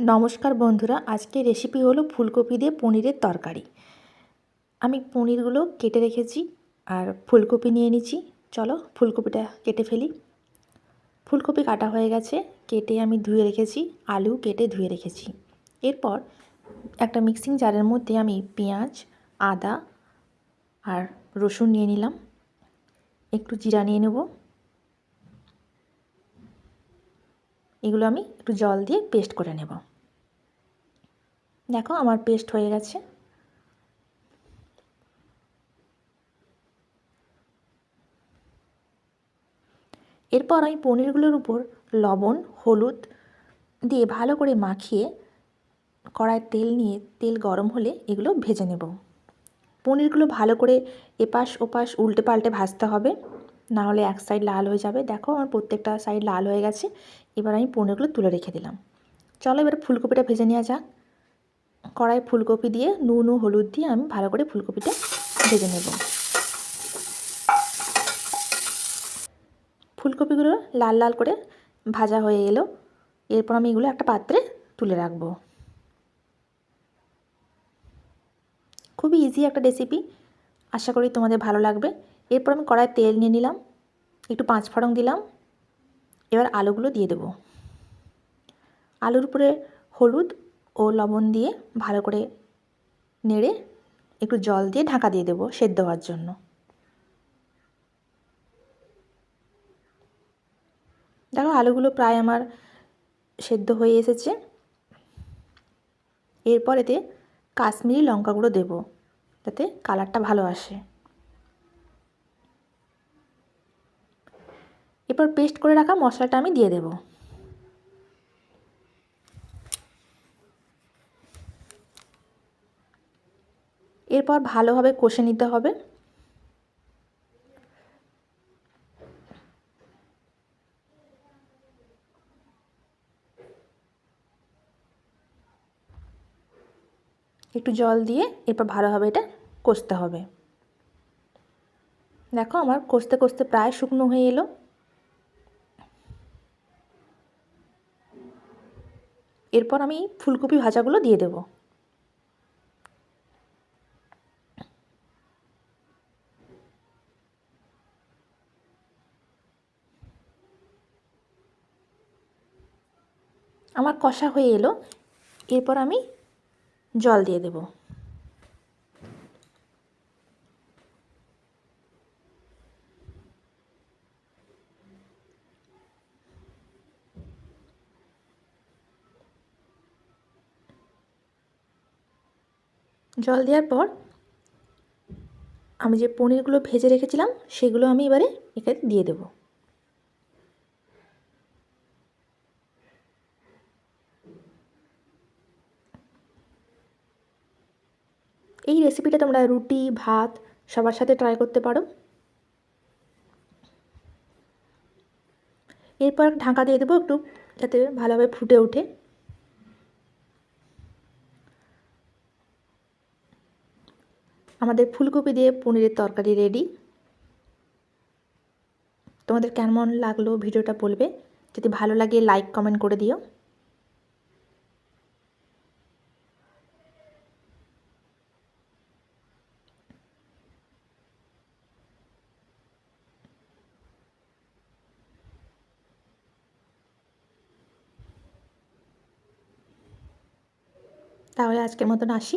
নমস্কার বন্ধুরা আজকে রেসিপি হলো ফুলকপি দিয়ে পনিরের তরকারি। আমি পনিরগুলো কেটে রেখেছি আর ফুলকপি নিয়ে নিচ্ছি। চলো ফুলকপিটা কেটে ফেলি। ফুলকপি কাটা হয়ে গেছে, কেটে আমি ধুয়ে রেখেছি, আলু কেটে ধুয়ে রেখেছি। এরপর একটা মিক্সিং জারের মধ্যে আমি পেঁয়াজ, আদা আর রসুন নিয়ে নিলাম। একটু জিরা নিয়ে নেব। এগুলো আমি একটু জল দিয়ে পেস্ট করে নেব। দেখো আমার পেস্ট হয়ে গেছে। এরপর আমি পনিরগুলোর উপর লবণ, হলুদ দিয়ে ভালো করে মাখিয়ে কড়ায় তেল নিয়ে, তেল গরম হলে এগুলো ভেজে নেব। পনিরগুলো ভালো করে এপাশ ওপাশ উল্টে পাল্টে ভাজতে হবে। না হলে এক সাইড লাল হয়ে যাবে। দেখো আমার প্রত্যেকটা সাইড লাল হয়ে গেছে। এবার আমি পনিরগুলো তুলে রেখে দিলাম। চলো এবার ফুলকপিটা ভেজে নেওয়া যাক। কড়াই ফুলকপি দিয়ে নুন ও হলুদ দিয়ে আমি ভালো করে ফুলকপিটা ভেজে নেব। ফুলকপিগুলো লাল লাল করে ভাজা হয়ে এলো। এরপর আমি এগুলো একটা পাত্রে তুলে রাখব। খুবই ইজি একটা রেসিপি আশা করি তোমাদের ভালো লাগবে। এরপর আমি কড়াই তেল নিয়ে নিলাম, একটু পাঁচ ফোড়ন দিলাম, এবার আলুগুলো দিয়ে দেবো। আলুর উপরে হলুদ ও লবণ দিয়ে ভালো করে নেড়ে একটু জল দিয়ে ঢাকা দিয়ে দেবো সেদ্ধ হওয়ার জন্য। দেখো আলুগুলো প্রায় আমার সেদ্ধ হয়ে এসেছে। এরপর এতে কাশ্মীরি লঙ্কা গুঁড়ো দেবো, যাতে কালারটা ভালো আসে। এরপর পেস্ট করে রাখা মশলাটা আমি দিয়ে দেব। এরপর ভালোভাবে কষে নিতে হবে। একটু জল দিয়ে এরপর ভালোভাবে এটা কষতে হবে। দেখো আমার কষতে কষতে প্রায় শুকনো হয়ে এলো। এরপর আমি ফুলকপি ভাজাগুলো দিয়ে দেব। আমার কষা হয়ে এলো। এরপর আমি জল দিয়ে দেবো। জল দেওয়ার পর আমি যে পনিরগুলো ভেজে রেখেছিলাম, সেগুলো আমি এবারে এখানে দিয়ে দেব। এই রেসিপিটা তোমরা রুটি, ভাত সবার সাথে ট্রাই করতে পারো। এরপর ঢাকা দিয়ে দেবো একটু, যাতে ভালোভাবে ফুটে ওঠে। আমাদের ফুলকপি দিয়ে পনিরের তরকারি রেডি তোমাদের কেমন লাগল ভিডিওটা বলবে? যদি ভালো লাগে লাইক কমেন্ট করে দিও। তাহলে আজকের মতন আসি।